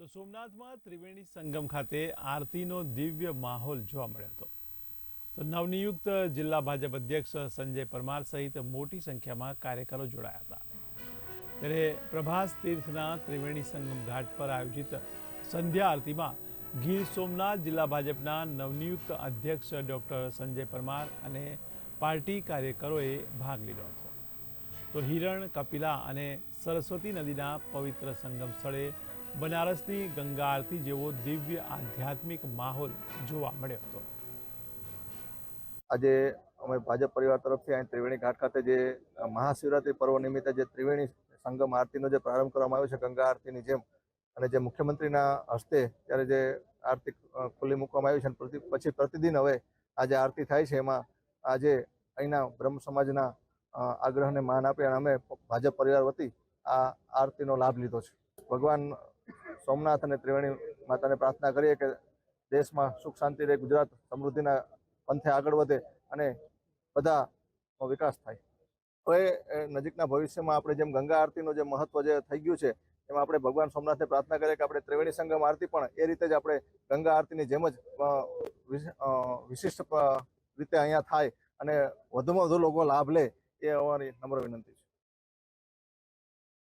તો સોમનાથમાં ત્રિવેણી સંગમ ખાતે આરતીનો દિવ્ય માહોલ જોવા મળ્યો હતો. તો નવનિયુક્ત જિલ્લા ભાજપ અધ્યક્ષ સંજય પરમાર સહિત મોટી સંખ્યામાં કાર્યકરો જોડાયા હતા. ત્યારે પ્રભાસ તીર્થના ત્રિવેણી સંગમ ઘાટ પર આયોજિત સંધ્યા આરતીમાં ગીર સોમનાથ જિલ્લા ભાજપના નવનિયુક્ત અધ્યક્ષ ડોક્ટર સંજય પરમાર અને પાર્ટી કાર્યકરોએ ભાગ લીધો હતો. તો હિરણ, કપિલા અને સરસ્વતી નદીના પવિત્ર સંગમ સ્થળે બનારસની ગંગા આરતી જેવો દિવ્ય આધ્યાત્મિક માહોલ જોવા મળ્યો હતો. આજે અમે ભાજપ પરિવાર તરફથી અહીં ત્રિવેણી ઘાટ ખાતે જે મહાશિવરાત્રિ પર્વ નિમિત્તે જે ત્રિવેણી સંગમ આરતીનો જે પ્રારંભ કરવામાં આવ્યો છે, ગંગા આરતીની જેમ, અને જે મુખ્યમંત્રીના હસ્તે ત્યારે જે આરતી ખુલ્લી મૂકવામાં આવી છે પછી પ્રતિદિન હવે આ જે આરતી થાય છે, એમાં આજે અહીંના બ્રહ્મ સમાજના આગ્રહને માન આપી અને અમે ભાજપ પરિવાર વતી આ આરતીનો લાભ લીધો છે. ભગવાન સોમનાથ અને ત્રિવેણી માતાને પ્રાર્થના કરીએ કે દેશમાં સુખ શાંતિ રહે, ગુજરાત સમૃદ્ધિના પંથે આગળ વધે અને બધા વિકાસ થાય. હવે નજીકના ભવિષ્યમાં આપણે જેમ ગંગા આરતીનું જે મહત્વ જે થઈ ગયું છે, એમાં આપણે ભગવાન સોમનાથને પ્રાર્થના કરીએ કે આપણે ત્રિવેણી સંગમ આરતી પણ એ રીતે જ આપણે ગંગા આરતીની જેમ જ વિશિષ્ટ રીતે અહીંયા થાય અને વધુમાં વધુ લોકો લાભ લે એ અમારી નમ્ર વિનંતી છે.